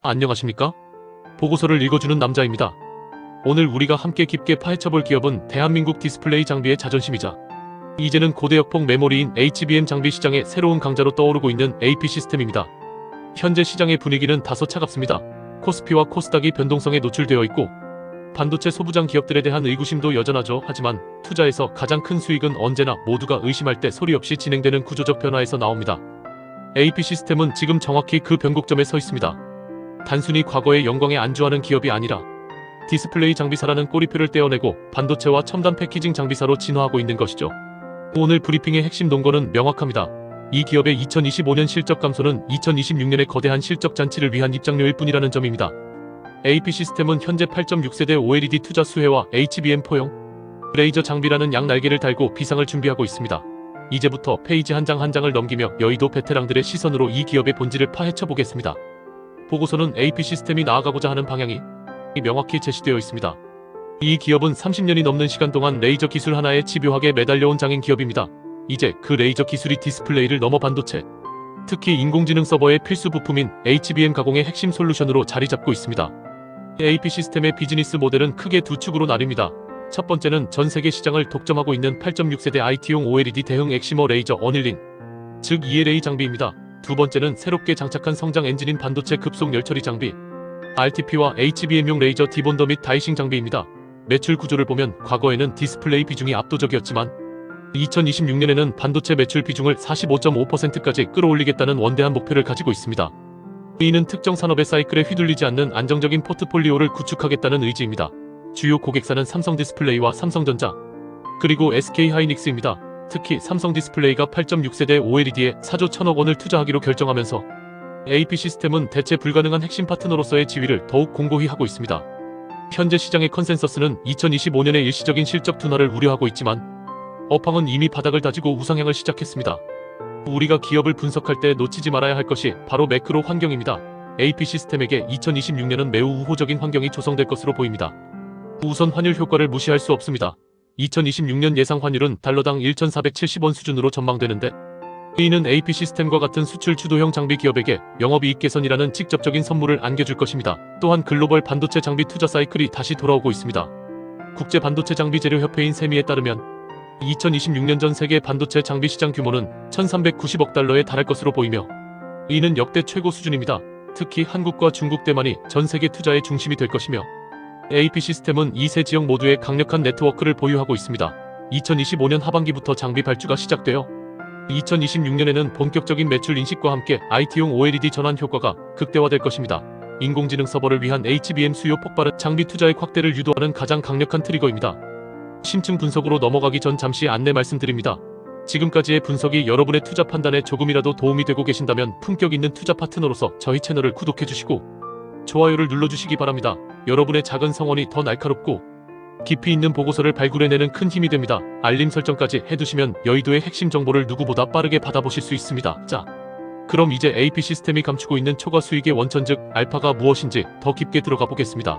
안녕하십니까? 보고서를 읽어주는 남자입니다. 오늘 우리가 함께 깊게 파헤쳐볼 기업은 대한민국 디스플레이 장비의 자존심이자 이제는 고대역폭 메모리인 HBM 장비 시장의 새로운 강자로 떠오르고 있는 AP 시스템입니다. 현재 시장의 분위기는 다소 차갑습니다. 코스피와 코스닥이 변동성에 노출되어 있고 반도체 소부장 기업들에 대한 의구심도 여전하죠. 하지만 투자에서 가장 큰 수익은 언제나 모두가 의심할 때 소리 없이 진행되는 구조적 변화에서 나옵니다. AP 시스템은 지금 정확히 그 변곡점에 서 있습니다. 단순히 과거의 영광에 안주하는 기업이 아니라 디스플레이 장비사라는 꼬리표를 떼어내고 반도체와 첨단 패키징 장비사로 진화하고 있는 것이죠. 오늘 브리핑의 핵심 논거는 명확합니다. 이 기업의 2025년 실적 감소는 2026년의 거대한 실적 잔치를 위한 입장료일 뿐이라는 점입니다. AP 시스템은 현재 8.6세대 OLED 투자 수혜와 HBM 포용, 레이저 장비라는 양 날개를 달고 비상을 준비하고 있습니다. 이제부터 페이지 한 장한 장을 넘기며 여의도 베테랑들의 시선으로 이 기업의 본질을 파헤쳐 보겠습니다. 보고서는 AP 시스템이 나아가고자 하는 방향이 명확히 제시되어 있습니다. 이 기업은 30년이 넘는 시간 동안 레이저 기술 하나에 집요하게 매달려온 장인 기업입니다. 이제 그 레이저 기술이 디스플레이를 넘어 반도체, 특히 인공지능 서버의 필수 부품인 HBM 가공의 핵심 솔루션으로 자리 잡고 있습니다. AP 시스템의 비즈니스 모델은 크게 두 축으로 나뉩니다. 첫 번째는 전 세계 시장을 독점하고 있는 8.6세대 IT용 OLED 대형 엑시머 레이저 어닐링, 즉 ELA 장비입니다. 두 번째는 새롭게 장착한 성장 엔진인 반도체 급속 열처리 장비, RTP와 HBM용 레이저 디본더 및 다이싱 장비입니다. 매출 구조를 보면 과거에는 디스플레이 비중이 압도적이었지만 2026년에는 반도체 매출 비중을 45.5%까지 끌어올리겠다는 원대한 목표를 가지고 있습니다. 이는 특정 산업의 사이클에 휘둘리지 않는 안정적인 포트폴리오를 구축하겠다는 의지입니다. 주요 고객사는 삼성 디스플레이와 삼성전자, 그리고 SK 하이닉스입니다. 특히 삼성 디스플레이가 8.6세대 OLED에 4조 1천억 원을 투자하기로 결정하면서 AP 시스템은 대체 불가능한 핵심 파트너로서의 지위를 더욱 공고히 하고 있습니다. 현재 시장의 컨센서스는 2025년의 일시적인 실적 둔화를 우려하고 있지만 업황은 이미 바닥을 다지고 우상향을 시작했습니다. 우리가 기업을 분석할 때 놓치지 말아야 할 것이 바로 매크로 환경입니다. AP 시스템에게 2026년은 매우 우호적인 환경이 조성될 것으로 보입니다. 우선 환율 효과를 무시할 수 없습니다. 2026년 예상 환율은 달러당 1,470원 수준으로 전망되는데 이는 AP 시스템과 같은 수출 주도형 장비 기업에게 영업이익 개선이라는 직접적인 선물을 안겨줄 것입니다. 또한 글로벌 반도체 장비 투자 사이클이 다시 돌아오고 있습니다. 국제 반도체 장비 재료 협회인 세미에 따르면 2026년 전 세계 반도체 장비 시장 규모는 1,390억 달러에 달할 것으로 보이며 이는 역대 최고 수준입니다. 특히 한국과 중국 대만이 전 세계 투자의 중심이 될 것이며 AP 시스템은 이 세 지역 모두에 강력한 네트워크를 보유하고 있습니다. 2025년 하반기부터 장비 발주가 시작되어 2026년에는 본격적인 매출 인식과 함께 IT용 OLED 전환 효과가 극대화될 것입니다. 인공지능 서버를 위한 HBM 수요 폭발은 장비 투자의 확대를 유도하는 가장 강력한 트리거입니다. 심층 분석으로 넘어가기 전 잠시 안내 말씀드립니다. 지금까지의 분석이 여러분의 투자 판단에 조금이라도 도움이 되고 계신다면 품격 있는 투자 파트너로서 저희 채널을 구독해주시고 좋아요를 눌러주시기 바랍니다. 여러분의 작은 성원이 더 날카롭고 깊이 있는 보고서를 발굴해내는 큰 힘이 됩니다. 알림 설정까지 해두시면 여의도의 핵심 정보를 누구보다 빠르게 받아보실 수 있습니다. 자, 그럼 이제 AP 시스템이 감추고 있는 초과 수익의 원천 즉 알파가 무엇인지 더 깊게 들어가 보겠습니다.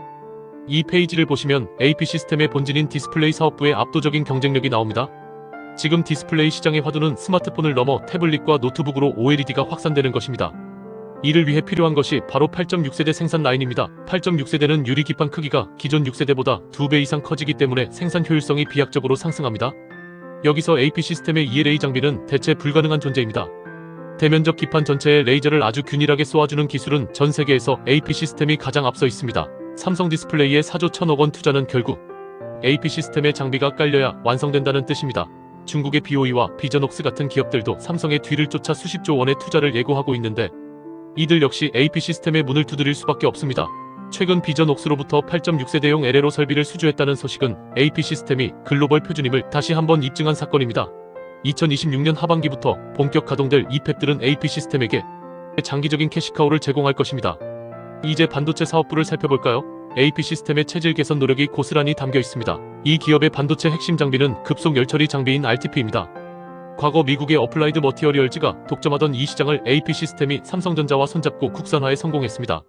이 페이지를 보시면 AP 시스템의 본진인 디스플레이 사업부의 압도적인 경쟁력이 나옵니다. 지금 디스플레이 시장의 화두는 스마트폰을 넘어 태블릿과 노트북으로 OLED가 확산되는 것입니다. 이를 위해 필요한 것이 바로 8.6세대 생산 라인입니다. 8.6세대는 유리 기판 크기가 기존 6세대보다 2배 이상 커지기 때문에 생산 효율성이 비약적으로 상승합니다. 여기서 AP 시스템의 ELA 장비는 대체 불가능한 존재입니다. 대면적 기판 전체에 레이저를 아주 균일하게 쏘아주는 기술은 전 세계에서 AP 시스템이 가장 앞서 있습니다. 삼성 디스플레이의 4조 1천억 원 투자는 결국 AP 시스템의 장비가 깔려야 완성된다는 뜻입니다. 중국의 BOE와 비전옥스 같은 기업들도 삼성의 뒤를 쫓아 수십조 원의 투자를 예고하고 있는데 이들 역시 AP 시스템의 문을 두드릴 수밖에 없습니다. 최근 비전 옥스로부터 8.6세대용 LLO 설비를 수주했다는 소식은 AP 시스템이 글로벌 표준임을 다시 한번 입증한 사건입니다. 2026년 하반기부터 본격 가동될 이 팹들은 AP 시스템에게 장기적인 캐시카우를 제공할 것입니다. 이제 반도체 사업부를 살펴볼까요? AP 시스템의 체질 개선 노력이 고스란히 담겨 있습니다. 이 기업의 반도체 핵심 장비는 급속 열처리 장비인 RTP입니다. 과거 미국의 어플라이드 머티어리얼즈가 독점하던 이 시장을 AP 시스템이 삼성전자와 손잡고 국산화에 성공했습니다.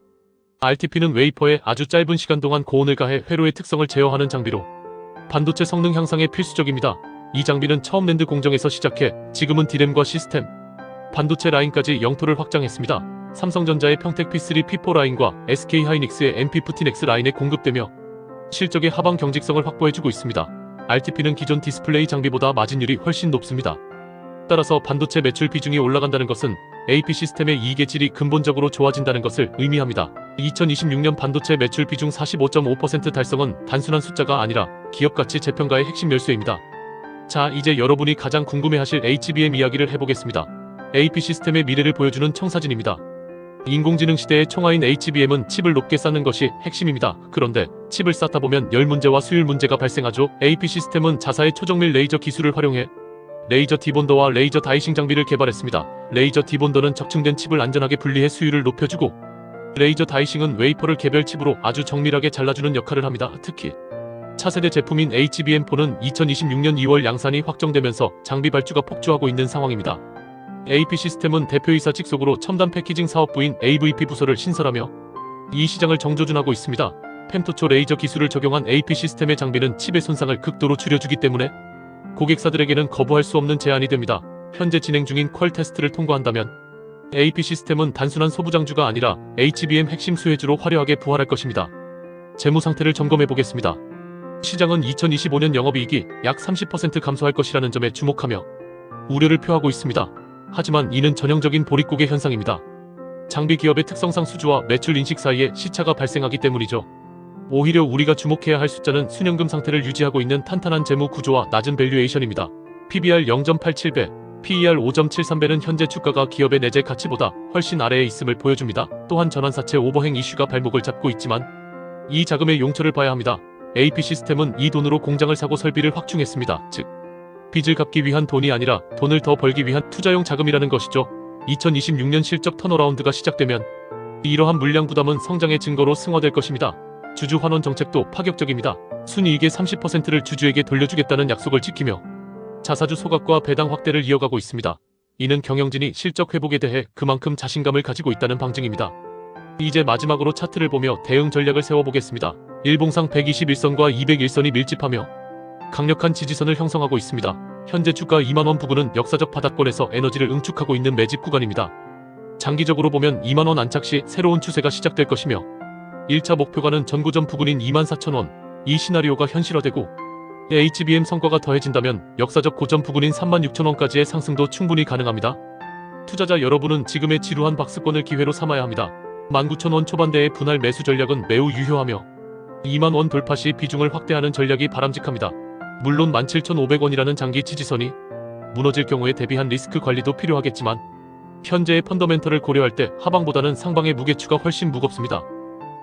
RTP는 웨이퍼에 아주 짧은 시간 동안 고온을 가해 회로의 특성을 제어하는 장비로 반도체 성능 향상에 필수적입니다. 이 장비는 처음 랜드 공정에서 시작해 지금은 디램과 시스템, 반도체 라인까지 영토를 확장했습니다. 삼성전자의 평택 P3 P4 라인과 SK 하이닉스의 MP15X 라인에 공급되며 실적의 하방 경직성을 확보해주고 있습니다. RTP는 기존 디스플레이 장비보다 마진율이 훨씬 높습니다. 따라서 반도체 매출 비중이 올라간다는 것은 AP 시스템의 이익의 질이 근본적으로 좋아진다는 것을 의미합니다. 2026년 반도체 매출 비중 45.5% 달성은 단순한 숫자가 아니라 기업 가치 재평가의 핵심 열쇠입니다. 자, 이제 여러분이 가장 궁금해하실 HBM 이야기를 해보겠습니다. AP 시스템의 미래를 보여주는 청사진입니다. 인공지능 시대의 총아인 HBM은 칩을 높게 쌓는 것이 핵심입니다. 그런데 칩을 쌓다 보면 열 문제와 수율 문제가 발생하죠. AP 시스템은 자사의 초정밀 레이저 기술을 활용해 레이저 디본더와 레이저 다이싱 장비를 개발했습니다. 레이저 디본더는 적층된 칩을 안전하게 분리해 수율을 높여주고 레이저 다이싱은 웨이퍼를 개별 칩으로 아주 정밀하게 잘라주는 역할을 합니다. 특히 차세대 제품인 HBM4는 2026년 2월 양산이 확정되면서 장비 발주가 폭주하고 있는 상황입니다. AP 시스템은 대표이사 직속으로 첨단 패키징 사업부인 AVP 부서를 신설하며 이 시장을 정조준하고 있습니다. 펜토초 레이저 기술을 적용한 AP 시스템의 장비는 칩의 손상을 극도로 줄여주기 때문에 고객사들에게는 거부할 수 없는 제한이 됩니다. 현재 진행 중인 퀄 테스트를 통과한다면 AP 시스템은 단순한 소부장주가 아니라 HBM 핵심 수혜주로 화려하게 부활할 것입니다. 재무 상태를 점검해 보겠습니다. 시장은 2025년 영업이익이 약 30% 감소할 것이라는 점에 주목하며 우려를 표하고 있습니다. 하지만 이는 전형적인 보릿고개 현상입니다. 장비 기업의 특성상 수주와 매출 인식 사이에 시차가 발생하기 때문이죠. 오히려 우리가 주목해야 할 숫자는 순연금 상태를 유지하고 있는 탄탄한 재무 구조와 낮은 밸류에이션입니다. PBR 0.87배, PER 5.73배는 현재 주가가 기업의 내재 가치보다 훨씬 아래에 있음을 보여줍니다. 또한 전환사채 오버행 이슈가 발목을 잡고 있지만 이 자금의 용처를 봐야 합니다. AP 시스템은 이 돈으로 공장을 사고 설비를 확충했습니다. 즉, 빚을 갚기 위한 돈이 아니라 돈을 더 벌기 위한 투자용 자금이라는 것이죠. 2026년 실적 턴어라운드가 시작되면 이러한 물량 부담은 성장의 증거로 승화될 것입니다. 주주 환원 정책도 파격적입니다. 순이익의 30%를 주주에게 돌려주겠다는 약속을 지키며 자사주 소각과 배당 확대를 이어가고 있습니다. 이는 경영진이 실적 회복에 대해 그만큼 자신감을 가지고 있다는 방증입니다. 이제 마지막으로 차트를 보며 대응 전략을 세워보겠습니다. 일봉상 121선과 201선이 밀집하며 강력한 지지선을 형성하고 있습니다. 현재 주가 2만원 부근은 역사적 바닥권에서 에너지를 응축하고 있는 매집 구간입니다. 장기적으로 보면 2만원 안착 시 새로운 추세가 시작될 것이며 1차 목표가는 전고점 부근인 24,000원 이 시나리오가 현실화되고 HBM 성과가 더해진다면 역사적 고점 부근인 36,000원까지의 상승도 충분히 가능합니다. 투자자 여러분은 지금의 지루한 박스권을 기회로 삼아야 합니다. 19,000원 초반대의 분할 매수 전략은 매우 유효하며 2만 원 돌파 시 비중을 확대하는 전략이 바람직합니다. 물론 17,500원이라는 장기 지지선이 무너질 경우에 대비한 리스크 관리도 필요하겠지만 현재의 펀더멘털을 고려할 때 하방보다는 상방의 무게추가 훨씬 무겁습니다.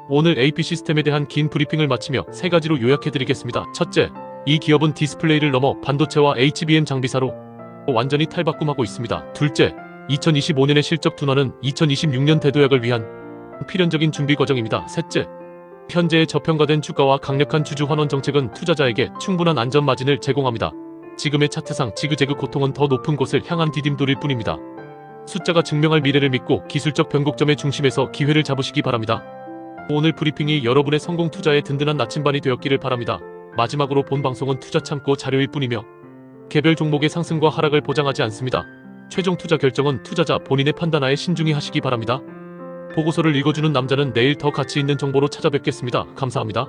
오늘 AP 시스템에 대한 긴 브리핑을 마치며 세 가지로 요약해드리겠습니다. 첫째, 이 기업은 디스플레이를 넘어 반도체와 HBM 장비사로 완전히 탈바꿈하고 있습니다. 둘째, 2025년의 실적 둔화는 2026년 대도약을 위한 필연적인 준비 과정입니다. 셋째, 현재의 저평가된 주가와 강력한 주주 환원 정책은 투자자에게 충분한 안전 마진을 제공합니다. 지금의 차트상 지그재그 고통은 더 높은 곳을 향한 디딤돌일 뿐입니다. 숫자가 증명할 미래를 믿고 기술적 변곡점의 중심에서 기회를 잡으시기 바랍니다. 오늘 브리핑이 여러분의 성공 투자에 든든한 나침반이 되었기를 바랍니다. 마지막으로 본 방송은 투자 참고 자료일 뿐이며 개별 종목의 상승과 하락을 보장하지 않습니다. 최종 투자 결정은 투자자 본인의 판단하에 신중히 하시기 바랍니다. 보고서를 읽어주는 남자는 내일 더 가치 있는 정보로 찾아뵙겠습니다. 감사합니다.